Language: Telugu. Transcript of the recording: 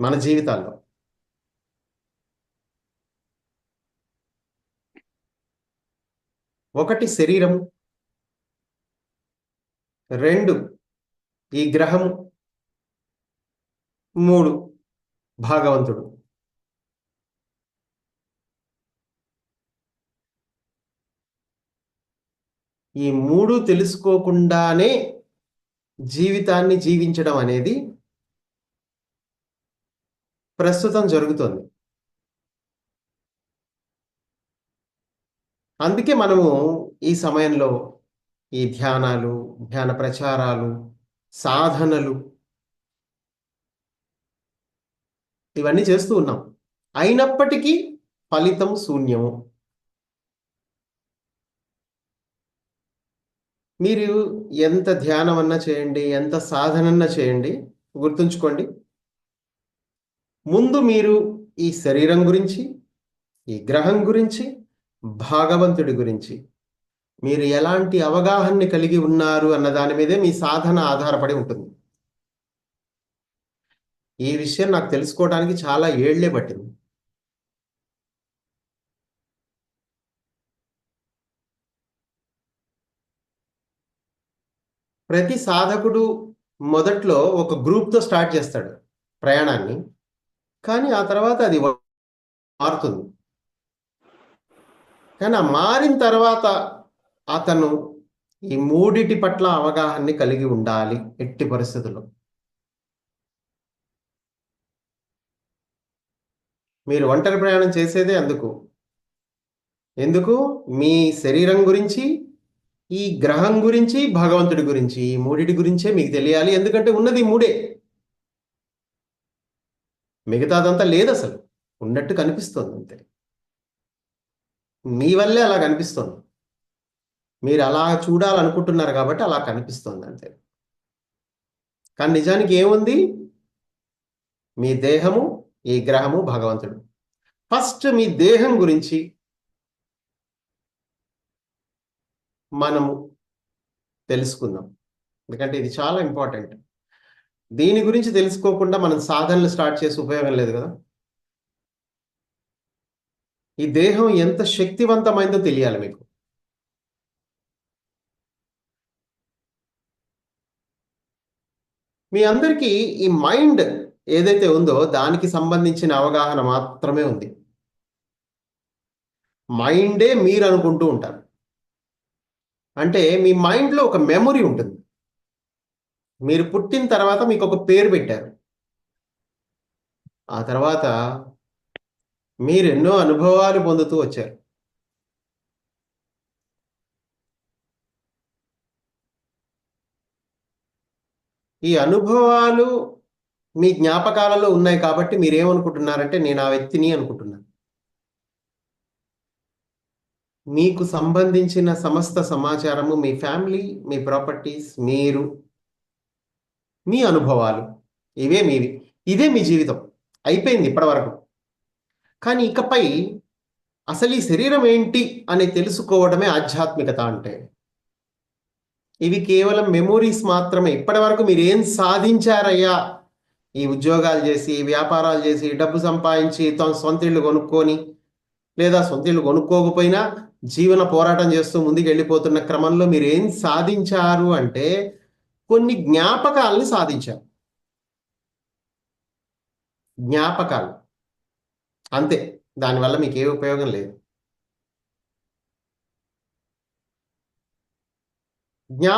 మన జీవితాల్లో? ఒకటి శరీరం రెండు ఈ గ్రహము మూడు భాగవంతుడు. ఈ మూడు తెలుసుకోకుండానే జీవితాన్ని జీవించడం అనేది ప్రస్తుతం జరుగుతుంది. అందుకే మనము ఈ సమయంలో ఈ ధ్యానాలు ధ్యాన ప్రచారాలు సాధనలు ఇవన్నీ చేస్తూ ఉన్నాం. అయినప్పటికీ ఫలితం శూన్యము. మీరు ఎంత ధ్యానం అన్నా చేయండి ఎంత సాధనన్నా చేయండి గుర్తుంచుకోండి. ముందు మీరు ఈ శరీరం గురించి ఈ గ్రహం గురించి భాగవంతుడి గురించి మీరు ఎలాంటి అవగాహనని కలిగి ఉన్నారు అన్న దాని మీదే మీ సాధన ఆధారపడి ఉంటుంది. ఈ విషయం నాకు తెలుసుకోవడానికి చాలా ఏళ్ళే పట్టింది. ప్రతి సాధకుడు మొదట్లో ఒక గ్రూప్తో స్టార్ట్ చేస్తాడు ప్రయాణాన్ని. కానీ ఆ తర్వాత అది మారుతుంది. కానీ ఆ మారిన తర్వాత అతను ఈ మూడిటి పట్ల అవగాహనని కలిగి ఉండాలి ఎట్టి పరిస్థితుల్లో. మీరు ఒంటరి ప్రయాణం చేసేదే అందుకు. ఎందుకు? మీ శరీరం గురించి ఈ గ్రహం గురించి భగవంతుడి గురించి ఈ మూడిటి గురించే మీకు తెలియాలి. ఎందుకంటే ఉన్నది మూడే. మిగతాదంతా లేదు అసలు ఉన్నట్టు కనిపిస్తుంది అంతే. మీ వల్లే అలా కనిపిస్తుంది. మీరు అలా చూడాలనుకుంటున్నారు కాబట్టి అలా కనిపిస్తుంది అంతే. కానీ నిజానికి ఏముంది? మీ దేహము ఈ గ్రహము భగవంతుడు. ఫస్ట్ మీ దేహం గురించి మనము తెలుసుకుందాం. ఎందుకంటే ఇది చాలా ఇంపార్టెంట్. దీని గురించి తెలుసుకోకుండా మనం సాధనలు స్టార్ట్ చేసి ఉపయోగం లేదు కదా? ఈ దేహం ఎంత శక్తివంతమైందో తెలియాలి మీకు. మీ అందరికీ ఈ మైండ్ ఏదైతే ఉందో దానికి సంబంధించిన అవగాహన మాత్రమే ఉంది. మైండే మీరు అనుకుంటూ ఉంటారు. అంటే మీ మైండ్లో ఒక మెమొరీ ఉంటుంది. మీరు పుట్టిన తర్వాత మీకు ఒక పేరు పెట్టారు. ఆ తర్వాత మీరు ఎన్నో అనుభవాలు పొందుతూ వచ్చారు. ఈ అనుభవాలు మీ జ్ఞాపకాలలో ఉన్నాయి కాబట్టి మీరేమనుకుంటున్నారంటే నేను ఆ వ్యక్తిని అనుకుంటున్నాను. మీకు సంబంధించిన సమస్త సమాచారము మీ ఫ్యామిలీ మీ ప్రాపర్టీస్ మీరు మీ అనుభవాలు. ఇవే మీవి. ఇదే మీ జీవితం. అయిపోయింది ఇప్పటివరకు. కానీ ఇకపై అసలు ఈ శరీరం ఏంటి అని తెలుసుకోవడమే ఆధ్యాత్మికత అంటే. ఇవి కేవలం మెమోరీస్ మాత్రమే. ఇప్పటి వరకు మీరు ఏం సాధించారయ్యా? ఈ ఉద్యోగాలు చేసి వ్యాపారాలు చేసి డబ్బు సంపాదించి సొంత ఇళ్ళు కొనుక్కొని లేదా సొంత ఇళ్ళు కొనుక్కోకపోయినా జీవన పోరాటం చేస్తూ ముందుకు వెళ్ళిపోతున్న క్రమంలో మీరు ఏం సాధించారు అంటే కొన్ని జ్ఞాపకాలని సాధించాం. జ్ఞాపకాలు. అంతే. దానివల్ల మీకు ఏ ఉపయోగం లేదు. జ్ఞా